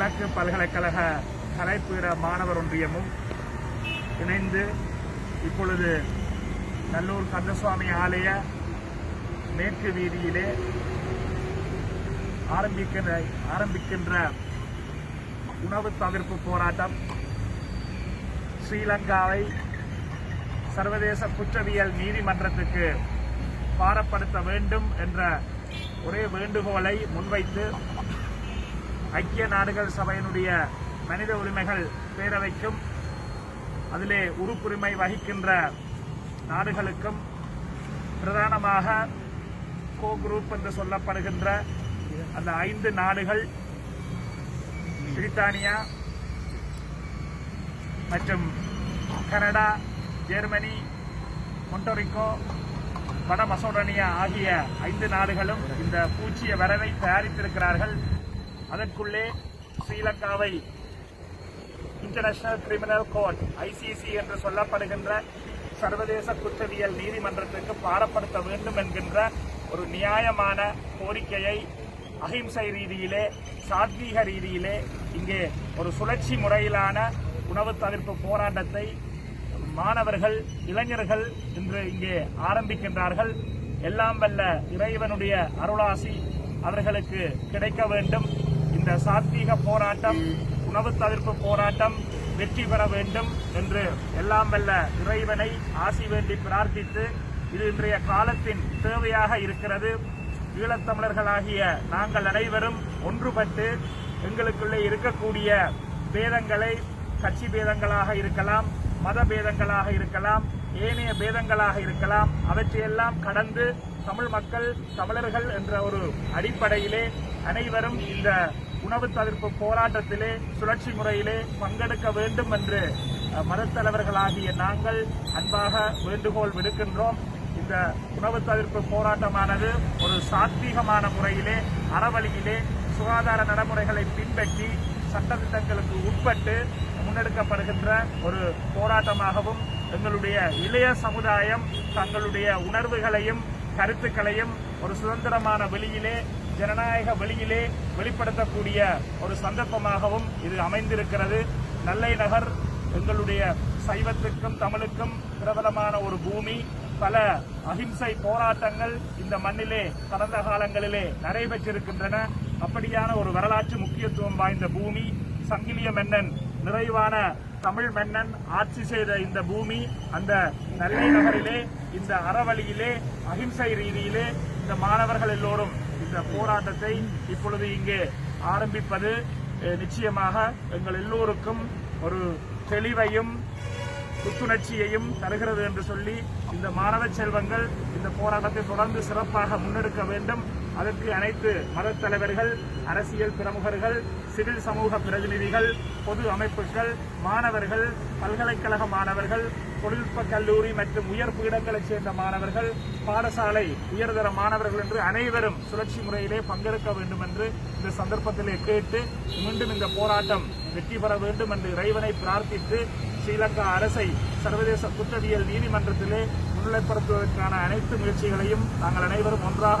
கிழக்கு பல்கலைக்கழக கலைப்பீட மாணவர் ஒன்றியமும் இணைந்து இப்பொழுது நல்லூர் கந்தசுவாமி ஆலய மேற்கு வீதியிலே ஆரம்பிக்கின்ற ஆரம்பிக்கின்ற உணவு தவிர்ப்பு போராட்டம். ஸ்ரீலங்காவை சர்வதேச குற்றவியல் நீதிமன்றத்துக்கு பாரப்படுத்த வேண்டும் என்ற ஒரே வேண்டுகோளை முன்வைத்து ஐக்கிய நாடுகள் சபையினுடைய மனித உரிமைகள் பேரவைக்கும் அதிலே உறுப்புரிமை வகிக்கின்ற நாடுகளுக்கும் பிரதானமாக கோ குரூப் என்று சொல்லப்படுகின்ற அந்த ஐந்து நாடுகள் பிரித்தானியா மற்றும் கனடா ஜெர்மனி மொண்டோரிக்கோ வட மசோடனியா ஆகிய ஐந்து நாடுகளும் இந்த பூச்சிய வரவை தயாரித்திருக்கிறார்கள். அதற்குள்ளே ஸ்ரீலங்காவை இன்டர்நேஷனல் கிரிமினல் கோர்ட் ஐசிசி என்று சொல்லப்படுகின்ற சர்வதேச குற்றவியல் நீதிமன்றத்திற்கு பாரப்படுத்த வேண்டும் என்கின்ற ஒரு நியாயமான கோரிக்கையை அகிம்சை ரீதியிலே சாத்வீக ரீதியிலே இங்கே ஒரு சுழற்சி முறையிலான உணவு தவிர்ப்பு போராட்டத்தை மாணவர்கள் இளைஞர்கள் இன்று இங்கே ஆரம்பிக்கின்றார்கள். எல்லாம் வல்ல இறைவனுடைய அருளாசி அவர்களுக்கு கிடைக்க வேண்டும். இந்த சாத்வீக போராட்டம் உணவு தவிர்ப்பு போராட்டம் வெற்றி பெற வேண்டும் என்று எல்லாம் வல்ல இறைவனை ஆசி வேண்டி பிரார்த்தித்து இது இன்றைய காலத்தின் தேவையாக இருக்கிறது. ஈழத்தமிழர்களாகிய நாங்கள் அனைவரும் ஒன்றுபட்டு எங்களுக்குள்ளே இருக்கக்கூடிய பேதங்களை கட்சி பேதங்களாக இருக்கலாம் மத பேதங்களாக இருக்கலாம் ஏனைய பேதங்களாக இருக்கலாம் அவற்றையெல்லாம் கடந்து தமிழ் மக்கள் தமிழர்கள் என்ற ஒரு அடிப்படையிலே அனைவரும் இந்த உணவு தவிர்ப்பு போராட்டத்திலே சுழற்சி முறையிலே பங்கெடுக்க வேண்டும் என்று மதத்தலைவர்களாகிய நாங்கள் அன்பாக வேண்டுகோள் விடுக்கின்றோம். இந்த உணவு தவிர்ப்பு போராட்டமானது ஒரு சாத்வீகமான முறையிலே அறவழியிலே சுகாதார நடைமுறைகளை பின்பற்றி சட்டத்திட்டங்களுக்கு உட்பட்டு முன்னெடுக்கப்படுகின்ற ஒரு போராட்டமாகவும் எங்களுடைய இளைய சமுதாயம் தங்களுடைய உணர்வுகளையும் கருத்துக்களையும் ஒரு சுதந்திரமான வெளியிலே ஜனநாயக வழியிலே வெளிப்படுத்தக்கூடிய ஒரு சந்தர்ப்பமாகவும் இது அமைந்திருக்கிறது. நல்லை நகர் எங்களுடைய சைவத்துக்கும் தமிழுக்கும் பிரபலமான ஒரு பூமி. பல அகிம்சை போராட்டங்கள் இந்த மண்ணிலே கடந்த காலங்களிலே நடைபெற்றிருக்கின்றன. அப்படியான ஒரு வரலாற்று முக்கியத்துவம் வாய்ந்த பூமி. சங்கிலிய மன்னன் நிறைவான தமிழ் மன்னன் ஆட்சி செய்த இந்த பூமி. அந்த நல்லை நகரிலே இந்த அறவழியிலே அகிம்சை ரீதியிலே இந்த மாணவர்கள் எல்லோரும் இந்த போராட்டத்தை இப்பொழுது இங்கே ஆரம்பிப்பது நிச்சயமாக எங்கள் எல்லோருக்கும் ஒரு தெளிவையும் புத்துணர்ச்சியையும் தருகிறது என்று சொல்லி இந்த மாணவ செல்வங்கள் இந்த போராட்டத்தை தொடர்ந்து சிறப்பாக முன்னெடுக்க வேண்டும். அதற்கு அனைத்து மதத் தலைவர்கள் அரசியல் பிரமுகர்கள் சிவில் சமூக பிரதிநிதிகள் பொது அமைப்புகள் மாணவர்கள் பல்கலைக்கழக மாணவர்கள் தொழில்நுட்ப கல்லூரி மற்றும் உயர் பீடங்களைச் சேர்ந்த மாணவர்கள் பாடசாலை உயர்தர மாணவர்கள் என்று அனைவரும் சுழற்சி முறையிலே பங்கெடுக்க வேண்டும் என்று இந்த சந்தர்ப்பத்திலே கேட்டு மீண்டும் இந்த போராட்டம் வெற்றி பெற வேண்டும் என்று இறைவனை பிரார்த்தித்து ஸ்ரீலங்கா அரசை சர்வதேச குற்றவியல் நீதிமன்றத்திலே முன்னிலைப்படுத்துவதற்கான அனைத்து முயற்சிகளையும் நாங்கள் அனைவரும் ஒன்றாக